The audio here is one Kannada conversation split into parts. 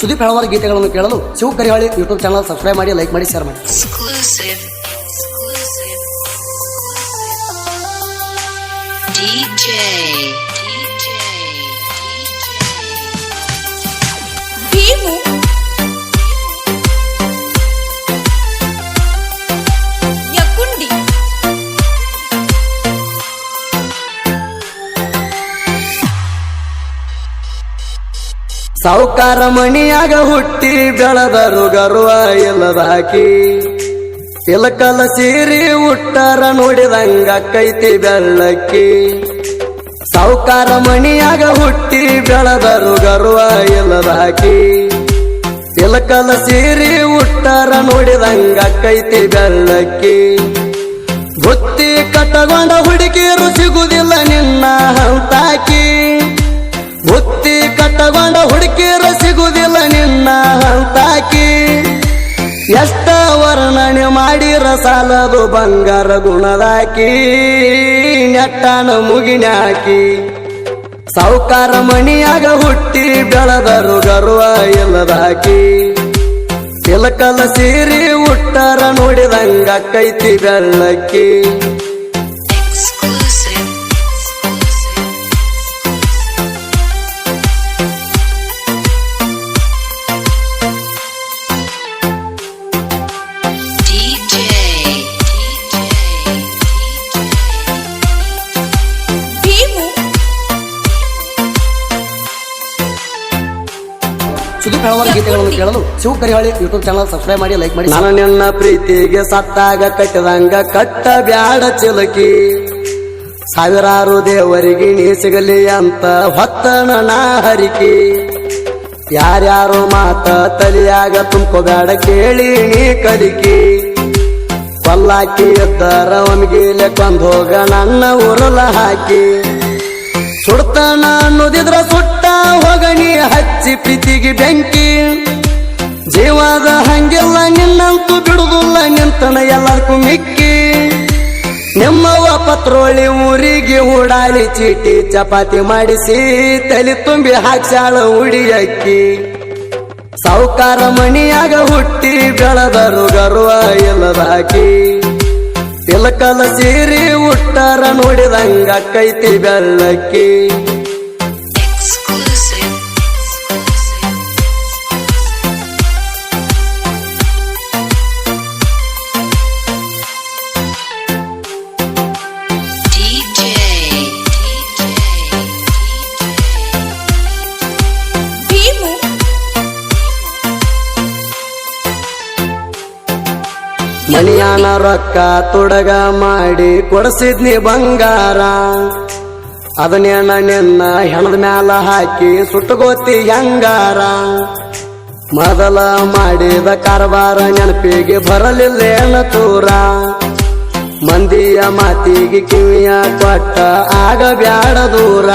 ಸುದೀಪ್ ಹಳವಾರ ಗೀತೆಗಳನ್ನು ಕೇಳಲು Shiva Karihali YouTube channel subscribe ಮಾಡಿ ಲೈಕ್ ಮಾಡಿ ಶೇರ್ ಮಾಡಿ. ಸಾವುಕಾರ ಮಣಿಯಾಗ ಹುಟ್ಟಿ ಬೆಳೆದರು ಗರ್ವ ಇಲ್ಲದಾಕಿ ಇಲಕಲ ಸೀರಿ ಉಟ್ಟಾರ ನೋಡಿದಂಗ ಕೈತಿ ಬೆಳ್ಳಕ್ಕಿ ಸಾವುಕಾರ ಮಣಿಯಾಗ ಹುಟ್ಟಿ ಬೆಳೆದರು ಗರ್ವ ಇಲ್ಲದಾಕಿ ಇಲಕಲ ಸೀರಿ ಉಟ್ಟಾರ ನೋಡಿದಂಗ ಕೈತಿ ಬೆಳ್ಳಕ್ಕಿ ಬುತ್ತಿ ಕಟ್ಟಗೊಂಡ ಹುಡುಗಿಯರು ಸಿಗುದಿಲ್ಲ ನಿನ್ನ ಹಂತಾಕಿ. ಬುತ್ತಿ ಹುಡುಕಿರ ಸಿಗುದಿಲ್ಲ ನಿನ್ನ ಹಂತಾಕಿ. ಎಷ್ಟ ವರ್ಣನೆ ಮಾಡಿರ ಸಾಲದು ಬಂಗಾರ ಗುಣದಾಕಿ. ನೆಟ್ಟನ ಮುಗಿನಾಕಿ ಸಾವುಕಾರ ಮಣಿಯಾಗ ಹುಟ್ಟಿ ಬೆಳೆದರು ಗರ್ವ ಇಲ್ಲದಾಕಿ ತಿಲಕಲ ಸೀರಿ ಹುಟ್ಟರ ನೋಡಿದಂಗ ಕೈತಿ ಬೆಳ್ಳಕ್ಕಿ. ಸುದೀಪ್ ಹಳವಾರ ಗೀತೆಗಳನ್ನು ಕೇಳಲು Shiva Karihali YouTube channel subscribe ಮಾಡಿ ಲೈಕ್ ಮಾಡಿ. ನಾನು ನಿನ್ನ ಪ್ರೀತಿಗೆ ಸತ್ತಾಗ ಕಟ್ಟದಂಗ ಕಟ್ಟ ಬ್ಯಾಡ ಚಿಲಕಿ. ಸಾವಿರಾರು ದೇವರಿಗೆ ನೀ ಸಿಗಲಿ ಅಂತ ಹೊತ್ತನ ಹರಿಕಿ. ಯಾರ್ಯಾರು ಮಾತ ತಲಿಯಾಗ ತುಂಬ್ಕೋಬೇಡ ಕೇಳಿ ನೀ ಕಲಿಕಿ. ಪಲ್ಲಾಕಿ ಎದ್ದಾರ ಒಮ್ಗಿಲೆ ಕೊಂದ್ ಹೋಗ ನನ್ನ ಉರಲ ಹಾಕಿ. ಸುಡ್ತಾನ ಅನ್ನೋದಿದ್ರ ಸುಟ್ಟ ಹೋಗಣಿ ಹಚ್ಚಿ ಪ್ರೀತಿಗೆ ಬೆಂಕಿ. ಜೀವದ ಹಂಗಿಲ್ಲ ನಿನ್ನಂತೂ ಬಿಡುದಿಲ್ಲ ನಿಂತನ ಎಲ್ಲರಿಗೂ ಮಿಕ್ಕಿ. ನಿಮ್ಮವ್ವ ಪತ್ರೋಳಿ ಊರಿಗೆ ಹೂಡಾಲಿ ಚೀಟಿ ಚಪಾತಿ ಮಾಡಿಸಿ ತಲೆ ತುಂಬಿ ಹಾಕ್ಸಾಳ ಉಡಿ ಅಕ್ಕಿ ಸಾವುಕಾರ ಮಣಿಯಾಗ ಹುಟ್ಟಿ ಬೆಳೆದರು ಗರ್ವ ಇಲ್ಲದಾಕಿ ತಿಲಕಲ ಸೀರಿ ಉಟ್ಟಾರ ನೋಡಿದಂಗ ಕೈತಿ ಬೆಳ್ಳಕ್ಕಿ ಮಣಿಯಾನ ರೊಕ್ಕ ತೊಡಗ ಮಾಡಿ ಕೊಡಿಸಿದ್ನಿ ಬಂಗಾರ. ಅದನ್ನೇನ ನಿನ್ನ ಹೆಣದ ಮ್ಯಾಲ ಹಾಕಿ ಸುಟ್ಟಗೋತಿ ಹೆಂಗಾರ. ಮೊದಲ ಮಾಡಿದ ಕಾರವಾರ ನೆನಪಿಗೆ ಬರಲಿಲ್ಲೇನ ತೂರ ಮಂದಿಯ ಮಾತಿಗೆ ಕಿವಿಯ ಕೊಟ್ಟ ಆಗ ಬ್ಯಾಡ ದೂರ.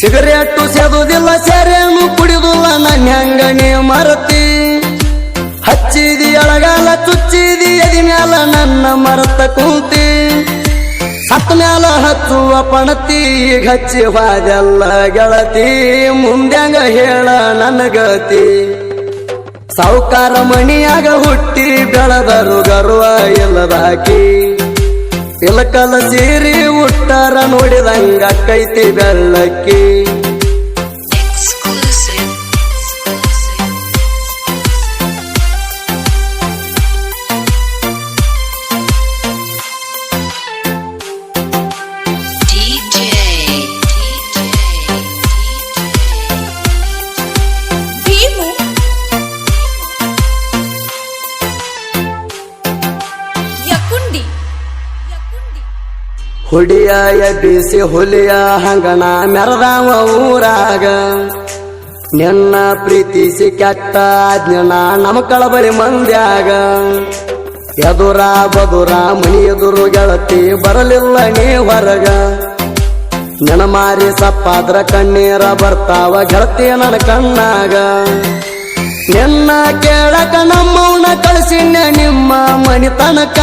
ಸಿಗರೇಟು ಸೇದುದಿಲ್ಲ ಸೆರೆನು ಕುಡಿದುಲ್ಲ ನನ್ನ ಹೆಂಗ ನೀ ಮರತಿ ಹಚ್ಚಿದಿ ಅಳಗಾಲ ಚುಚ್ಚಿದಿ ಎದಿ ಮ್ಯಾಲ ನನ್ನ ಮರತ ಕೂತಿ. ಸತ್ತ ಮ್ಯಾಲ ಹಚ್ಚುವ ಪಣತಿ ಹಚ್ಚಿ ಹಾದೆಲ್ಲ ಗೆಳತಿ. ಮುಂದ್ಯಾಂಗ ಹೇಳ ನನ್ನ ಗತಿ. ಸಾವುಕಾರ ಮಣಿಯಾಗ ಹುಟ್ಟಿ ಬೆಳೆದರು ಗರ್ವ ಇಲ್ಲದಾಕಿ ಇಲಕಲ ಸೀರಿ ಉಟ್ಟಾರ ನೋಡಿದಂಗ ಕೈತಿ ಬೆಳ್ಳಕ್ಕಿ. ಹುಡಿಯ ಎಬ್ಬಿಸಿ ಹುಲಿಯ ಹಂಗಣ ಮೆರದಾವ ಊರಾಗ. ನಿನ್ನ ಪ್ರೀತಿಸಿ ಕೆಟ್ಟ ಜ್ಞಾನ ನಮ್ಮ ಕಳಬರಿ ಮಂದ್ಯಾಗ. ಎದುರ ಬದುರ ಮನಿ ಎದುರು ಗೆಳತಿ ಬರಲಿಲ್ಲ ನೀ ಹೊರಗ. ನೆನ ಮಾರಿ ಸಪ್ಪಾದ್ರ ಕಣ್ಣೀರ ಬರ್ತಾವ ಗೆಳತಿ ನನ್ನ ಕಣ್ಣಾಗ. ನಿನ್ನ ಕೇಳಕ ನಮ್ಮವನ ಕಳಿಸಿನ ನಿಮ್ಮ ಮನಿ ತನಕ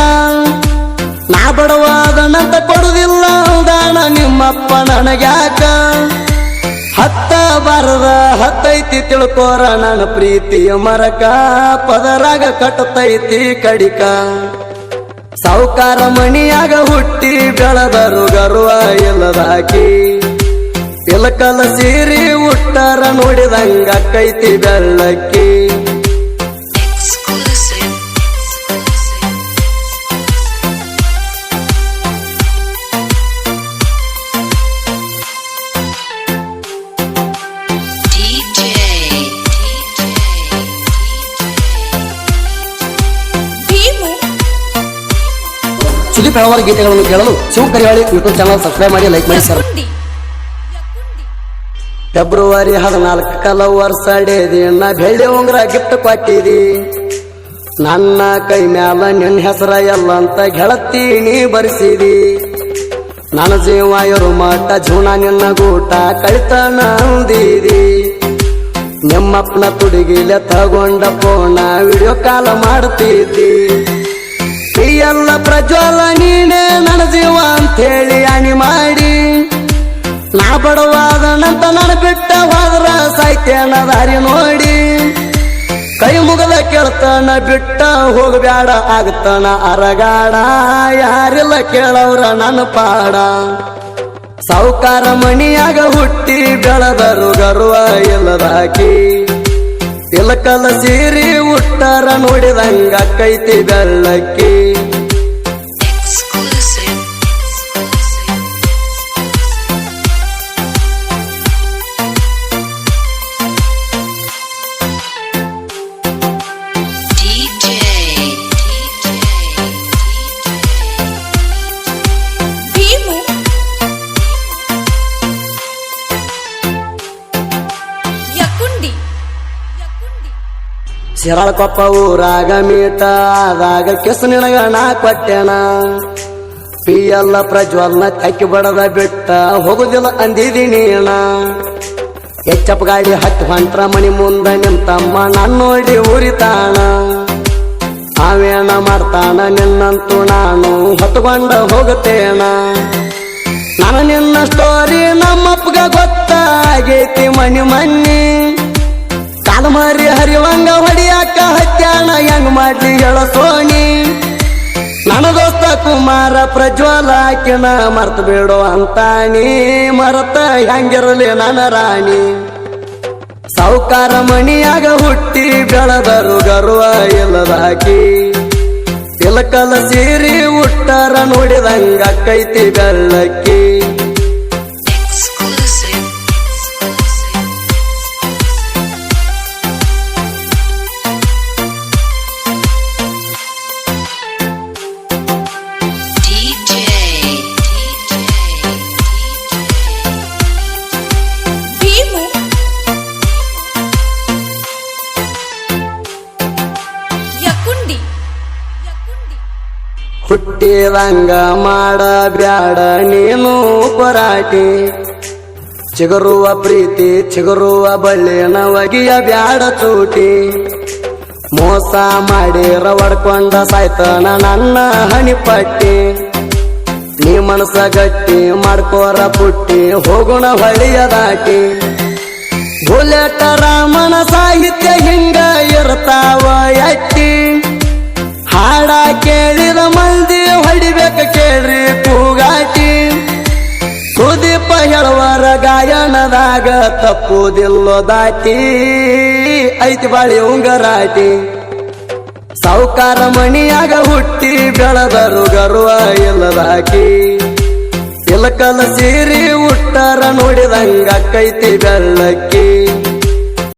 ನಾ ಬಡವಾದನಂತ ಕೊಡುದಿಲ್ಲ, ದಾನ ನಿಮ್ಮಪ್ಪ ನನಗ್ಯಾಕ? ಹತ್ತ ಬಾರದ ಹತ್ತೈತಿ ತಿಳ್ಕೋರ, ನನ್ನ ಪ್ರೀತಿಯ ಮರಕ, ಪದರಾಗ ಕಟ್ಟತೈತಿ ಕಡಿಕ. ಸಾವುಕಾರ ಮಣಿಯಾಗ ಹುಟ್ಟಿ ಬೆಳೆದರು ಗರ್ವ ಇಲ್ಲದಾಕಿ ಇಲಕಲ ಸೀರಿ ಉಟ್ಟಾರ ನೋಡಿದಂಗ ಕೈತಿ ಬೆಳ್ಳಕ್ಕಿ. ಸುದೀಪ್ ಹಲವಾರು ಗೀತೆಗಳನ್ನು ಕೇಳಲು Shiva Kariyali YouTube channel subscribe ಮಾಡಿ ಲೈಕ್ ಮಾಡಿ. ಸರ್ ಫೆಬ್ರವರಿ ಹದಿನಾಲ್ಕು ಕಲ ವರ್ಷ ದಿನ ಬೆಳ್ಳಿ ಉಂಗ್ರ ಗಿಫ್ಟ್ ಕೊಟ್ಟಿದಿ. ನನ್ನ ಕೈ ಮ್ಯಾಲ ನಿನ್ನ ಹೆಸರ ಎಲ್ಲ ಅಂತ ಗೆಳತಿ ನೀ ಬರೆಸಿದಿ. ನನ್ನ ಜೀವ ಇರು ಮಟ್ಟ ಜೀವನ ನಿನ್ನ ಗೂಟ ಕಳಿತನ ಅಂದಿದಿ ನಿಮ್ಮಪ್ಪನ ತುಡಿಗಿಲೆ ತಗೊಂಡ ಫೋನ ವಿಡಿಯೋ ಕಾಲ ಮಾಡ್ತಿದ್ದಿ. ಈ ಎಲ್ಲ ಪ್ರಜ್ವಲ ನೀನೇ ಜೀವ ಅಂತೇಳಿ ಅಣಿ ಮಾಡಿ. ನಾ ಬಡವಾದನಂತ ನನ್ನ ಬಿಟ್ಟ ಹೋದ್ರ ಸಾಯ್ತೇನ ದಾರಿ ನೋಡಿ. ಕೈ ಮುಗದ ಕೇಳ್ತಾನ ಬಿಟ್ಟ ಹೋಗಬ್ಯಾಡ ಆಗ್ತಾನ ಅರಗಾಡ. ಯಾರಿಲ್ಲ ಕೇಳವ್ರ ನನ್ನ ಪಾಡ. ಸಾವುಕಾರ ಮಣಿಯಾಗ ಹುಟ್ಟಿ ಬೆಳೆದರು ಗರ್ವ ಇಲ್ಲದಾಕಿ ಇಲಕಲ ಸೀರಿ ಉತ್ತರ ನೋಡಿದಂಗ ಕೈತಿ ಬೆಳ್ಳಕ್ಕಿ ಶಿರಾಳಕೊಪ್ಪ ಊರಾಗ ಮೀಟ ಆದಾಗ ಕಿಸ್ ನಿನಗ ನಾ ಕೊಟ್ಟೆನ. ಪಿ ಎಲ್ಲ ಪ್ರಜ್ವಲ್ನ ತಕ್ಕಿ ಬಡದ ಬಿಟ್ಟ ಹೋಗುದಿಲ್ಲ ಅಂದಿದೀನಿ ಅಣ್ಣ ಎಚ್ಚಪ್ಪ ಗಾಡಿ ಹತ್ತು ಹೊಂಟ್ರ ಮನಿ ಮುಂದ ನಿಂತಮ್ಮ ತಮ್ಮ ನಾನ್ ನೋಡಿ ಉರಿತಾಣ ಆವೇಣ ಮಾಡ್ತಾನ ನಿನ್ನಂತೂ ನಾನು ಹೊತ್ಕೊಂಡ ಹೋಗುತ್ತೇಣ ನಾನು ನಿನ್ನ ಸ್ಟೋರಿ ನಮ್ಮಪ್ಪಗ ಗೊತ್ತಾಗೈತಿ ಮನಿ ಮನ್ನಿ ಕಾಲಮಾರಿ ಹರಿವಂಗ ಹೊಡಿಯಾಕ ಹತ್ಯಾಣ ಹೆಂಗ್ ಮಾಡಿ ಹೇಳ ಸೋನಿ ನನ್ನ ದೋಸ್ತ ಕುಮಾರ ಪ್ರಜ್ವಲ ಆಕಿನ ಮರ್ತ ಬಿಡು ಅಂತಾನಿ ಮರತ ಹೆಂಗಿರಲಿ ನನ್ನ ರಾಣಿ. ಸಾವುಕಾರ ಮಣಿಯಾಗ ಹುಟ್ಟಿ ಬೆಳದರು ಗರ್ವ ಇಲ್ಲದಾಕಿ. ಇಲಕಲ ಸೀರಿ ಉಟ್ಟಾರ ನೋಡಿದಂಗ ಕೈತಿ ಬೆಳ್ಳಕ್ಕಿ. ಹುಟ್ಟಿದಂಗ ಮಾಡ ಬ್ಯಾಡ ನೀನು ಪರಾಟಿ ಚಿಗುರುವ ಪ್ರೀತಿ, ಚಿಗುರುವ ಬಲ್ಲೆ ನವಗಿಯ ಬ್ಯಾಡ ಚೂಟಿ. ಮೋಸ ಮಾಡಿ ರವಡ್ಕೊಂಡ ಸಾಯ್ತನ ನನ್ನ ಹಣಿಪಟ್ಟಿ. ನೀ ಮನಸ ಗಟ್ಟಿ ಮಾಡ್ಕೋರ ಪುಟ್ಟಿ, ಹೋಗುಣ ಹೊಳಿಯ ದಾಟಿ. ಬುಲೆಟ ರಾಮನ ಸಾಹಿತ್ಯ ಹಿಂಗ ಇರ್ತಾವ ಎಟ್ಟಿ. ಹಾಡ ಕೇಳಿದ ಮಂದಿ ಹೊಡಿಬೇಕ ಕೇಳ್ರಿ ಕೂಗಾಟಿ. ಸುದೀಪ ಹೇಳುವರ ಗಾಯನದಾಗ ತಪ್ಪುದಿಲ್ಲೋ ದಾಟಿ ಐತಿ ಬಾಳಿ ಉಂಗರಾಟಿ. ಸಾವುಕಾರ ಮಣಿಯಾಗ ಹುಟ್ಟಿ ಬೆಳೆದರು ಗರ್ವ ಇಲ್ಲದಾಕಿ. ಇಲಕಲ ಸೀರಿ ಉಟ್ಟಾರ ನೋಡಿದಂಗ ಕೈತಿ ಬೆಳ್ಳಕ್ಕಿ.